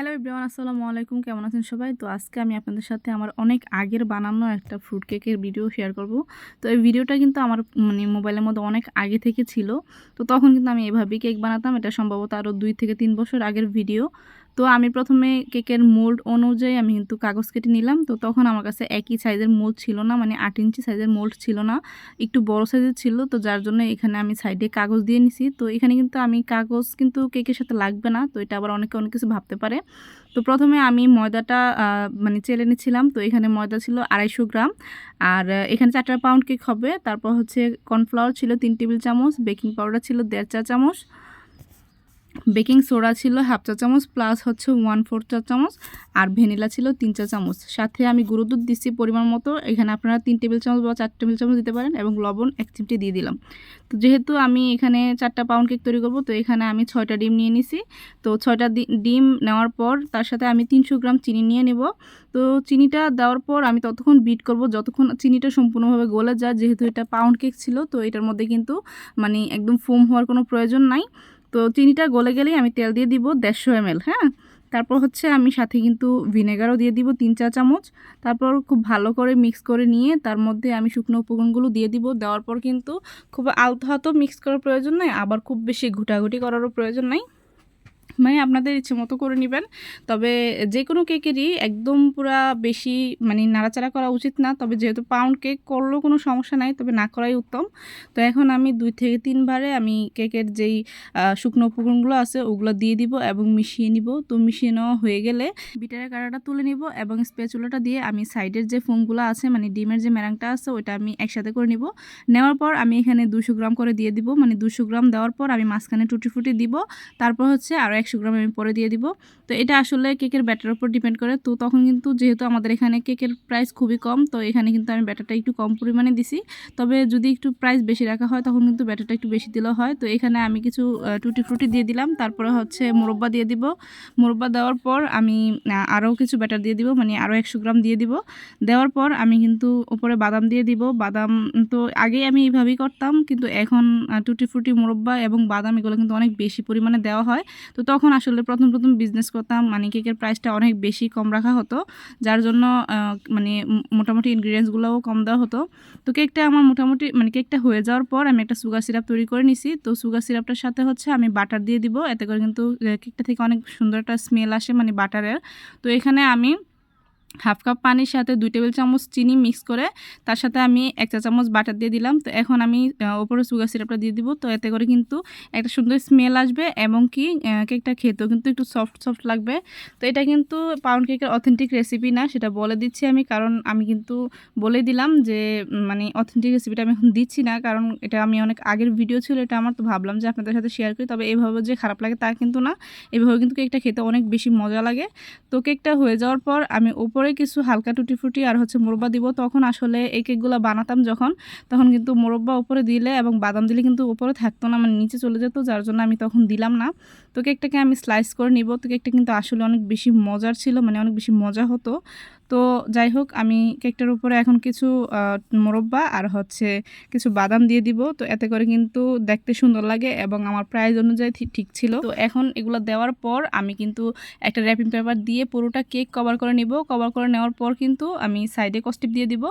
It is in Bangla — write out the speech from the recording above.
হ্যালো ইব্রাহিম আসসালামু আলাইকুম। কেমন আছেন সবাই? তো আজকে আমি আপনাদের সাথে আমার অনেক আগের বানানো একটা ফ্রুট কেকের ভিডিও শেয়ার করব। তো এই ভিডিওটা কিন্তু আমার মানে মোবাইলের মধ্যে অনেক আগে থেকে ছিল। তো তখন কিন্তু আমি এভাবেই কেক বানাতাম। এটা সম্ভবত আরও দুই থেকে তিন বছর আগের ভিডিও তো আমি প্রথমে কেকের মোল্ড অনুযায়ী আমি কিন্তু কাগজ কেটে নিলাম। তো তখন আমার কাছে একই সাইজের মোল্ড ছিল না মানে আট ইঞ্চি সাইজের মোল্ড ছিল না, একটু বড় সাইজের ছিল। তো যার জন্য এখানে আমি সাইডে কাগজ দিয়ে নিছি। তো এখানে কিন্তু আমি কাগজ কিন্তু কেকের সাথে লাগবে না, তো এটা আবার অনেকে অনেক কিছু ভাবতে পারে। তো প্রথমে আমি ময়দাটা মানে চেলে নিচ্ছিলাম। তো এখানে ময়দা ছিল আড়াইশো গ্রাম। আর এখানে চারটা পাউন্ড কেক হবে। তারপর হচ্ছে কর্নফ্লাওয়ার ছিল তিন টেবিল চামচ, বেকিং পাউডার ছিল দেড় চা চামচ। বেকিং সোডা ছিল হাফ চা চামচ, প্লাস হচ্ছে ওয়ান ফোর চা চামচ, আর ভ্যানিলা ছিল তিন চা চামচ। সাথে আমি গুঁড়ো দুধ দিচ্ছি পরিমাণ মতো। এখানে আপনারা তিন টেবিল চামচ বা চার টেবিল চামচ দিতে পারেন এবং লবণ এক চিমটি দিয়ে দিলাম। তো যেহেতু আমি এখানে চারটা পাউন্ড কেক তৈরি করব, তো এখানে আমি ছয়টা ডিম নিয়ে নিছি। তো ছয়টা ডিম নেওয়ার পর তার সাথে আমি তিনশো গ্রাম চিনি নিয়ে নেব। তো চিনিটা দেওয়ার পর আমি ততক্ষণ বিট করব, যতক্ষণ চিনিটা সম্পূর্ণভাবে গলে যায়, যেহেতু এটা পাউন্ড কেক ছিল, তো এটার মধ্যে কিন্তু মানে একদম ফোম হওয়ার কোনো প্রয়োজন নাই। তো চিনিটা গলে গেলেই আমি তেল দিয়ে দিব দেড়শো এম হ্যাঁ? তারপর হচ্ছে আমি সাথে কিন্তু ভিনেগারও দিয়ে দিব তিন চা চামচ। তারপর খুব ভালো করে মিক্স করে নিয়ে তার মধ্যে আমি শুকনো উপকরণগুলো দিয়ে দিব। দেওয়ার পর কিন্তু খুব আলতো হাতো মিক্স করার প্রয়োজন নেই, আবার খুব বেশি ঘুটাঘুটি করারও প্রয়োজন নাই। মানে আপনাদের ইচ্ছে মতো করে নেবেন। তবে যে কোনো কেকেরই একদম পুরা বেশি মানে নাড়াচাড়া করা উচিত না। তবে যেহেতু পাউন্ড কেক করলেও কোনো সমস্যা নাই, তবে না করাই উত্তম। তো এখন আমি দুই থেকে তিনবারে আমি কেকের যেই শুকনো উপকরণগুলো আছে, ওগুলো দিয়ে দিব এবং মিশিয়ে নিব। তো মিশিয়ে নেওয়া হয়ে গেলে বিটারের কাঁটাটা তুলে নিব এবং স্পেচুলাটা দিয়ে আমি সাইডের যে ফোমগুলো আছে মানে ডিমের যে ম্যারাংটা আছে, ওইটা আমি একসাথে করে নিব। নেওয়ার পর আমি এখানে দুশো গ্রাম করে দিয়ে দিব। মানে দুশো গ্রাম দেওয়ার পর আমি মাঝখানে টুটি ফুটি দিব। তারপর হচ্ছে আরও একশো গ্রাম আমি পরে দিয়ে দিব। তো এটা আসলে কেকের ব্যাটার উপর ডিপেন্ড করে। তো তখন কিন্তু যেহেতু আমাদের এখানে কেকের প্রাইস খুবই কম, তো এখানে কিন্তু আমি ব্যাটারটা একটু কম পরিমাণে দিছি। তবে যদি একটু প্রাইস বেশি রাখা হয়, তখন কিন্তু ব্যাটারটা একটু বেশি দিলেও হয়। তো এখানে আমি কিছু টুটি ফ্রুটি দিয়ে দিলাম। তারপরে হচ্ছে মোরব্বা দিয়ে দিব। মোরব্বা দেওয়ার পর আমি আরও কিছু ব্যাটার দিয়ে দিব মানে আরও একশো গ্রাম দিয়ে দিব। দেওয়ার পর আমি কিন্তু উপরে বাদাম দিয়ে দিব। বাদাম তো আগে আমি এইভাবেই করতাম, কিন্তু এখন টুটি ফ্রুটি, মোরব্বা এবং বাদাম এগুলো কিন্তু অনেক বেশি পরিমাণে দেওয়া হয়। তো তখন আসলে প্রথম প্রথম বিজনেস করতাম। মানে কেকের প্রাইসটা অনেক বেশি কম রাখা হতো, যার জন্য মানে মোটামুটি ইনগ্রিডিয়েন্টসগুলোও কম দেওয়া হতো। তো কেকটা আমার মোটামুটি মানে কেকটা হয়ে যাওয়ার পর আমি একটা সুগার সিরাপ তৈরি করে নিছি। তো সুগার সিরাপটার সাথে হচ্ছে আমি বাটার দিয়ে দিব। এতে করে কিন্তু কেকটা থেকে অনেক সুন্দর একটা স্মেল আসে মানে বাটারের তো এখানে আমি হাফ কাপ পানির সাথে দুই টেবিল চামচ চিনি মিক্স করে তার সাথে আমি এক চা চামচ বাটার দিয়ে দিলাম। তো এখন আমি ওপরে সুগার সিরাপটা দিয়ে দিব। তো এতে করে কিন্তু একটা সুন্দর স্মেল আসবে এবং কি কেকটা খেতেও কিন্তু একটু সফট সফট লাগবে। তো এটা কিন্তু পাউন্ড কেকের অথেন্টিক রেসিপি না, সেটা বলে দিচ্ছি আমি। কারণ আমি কিন্তু বলে দিলাম যে মানে অথেন্টিক রেসিপিটা আমি এখন দিচ্ছি না। কারণ এটা আমি অনেক আগের ভিডিও ছিল, এটা আমার তো ভাবলাম যে আপনাদের সাথে শেয়ার করি। তবে এভাবে যে খারাপ লাগে তা কিন্তু না। এভাবে কিন্তু কেকটা খেতে অনেক বেশি মজা লাগে। তো কেকটা হয়ে যাওয়ার পর আমি ওপর উপরে কিছু হালকা টুটি ফুটি আর হচ্ছে মোরব্বা দিব, তখন আসলে এই কেকগুলো বানাতাম যখন, তখন কিন্তু মোরব্বা উপরে দিলে এবং বাদাম দিলে কিন্তু উপরে থাকতো না মানে নিচে চলে যেত, যার জন্য আমি তখন দিলাম না। তো কেকটাকে আমি স্লাইস করে নিব, তো কেকটা কিন্তু আসলে অনেক বেশি মজার ছিল মানে অনেক বেশি মজা হতো। তো যাই হোক, আমি কেকটার উপরে এখন কিছু মোরব্বা আর হচ্ছে কিছু বাদাম দিয়ে দিব। তো এতে করে কিন্তু দেখতে সুন্দর লাগে এবং আমার প্রাইস অনুযায়ী ঠিক ছিল। তো এখন এগুলো দেওয়ার পর আমি কিন্তু একটা র্যাপিং পেপার দিয়ে পুরোটা কেক কভার করে নিব। কভার করে নেওয়ার পর কিন্তু আমি সাইডে কস্টিপ দিয়ে দিব।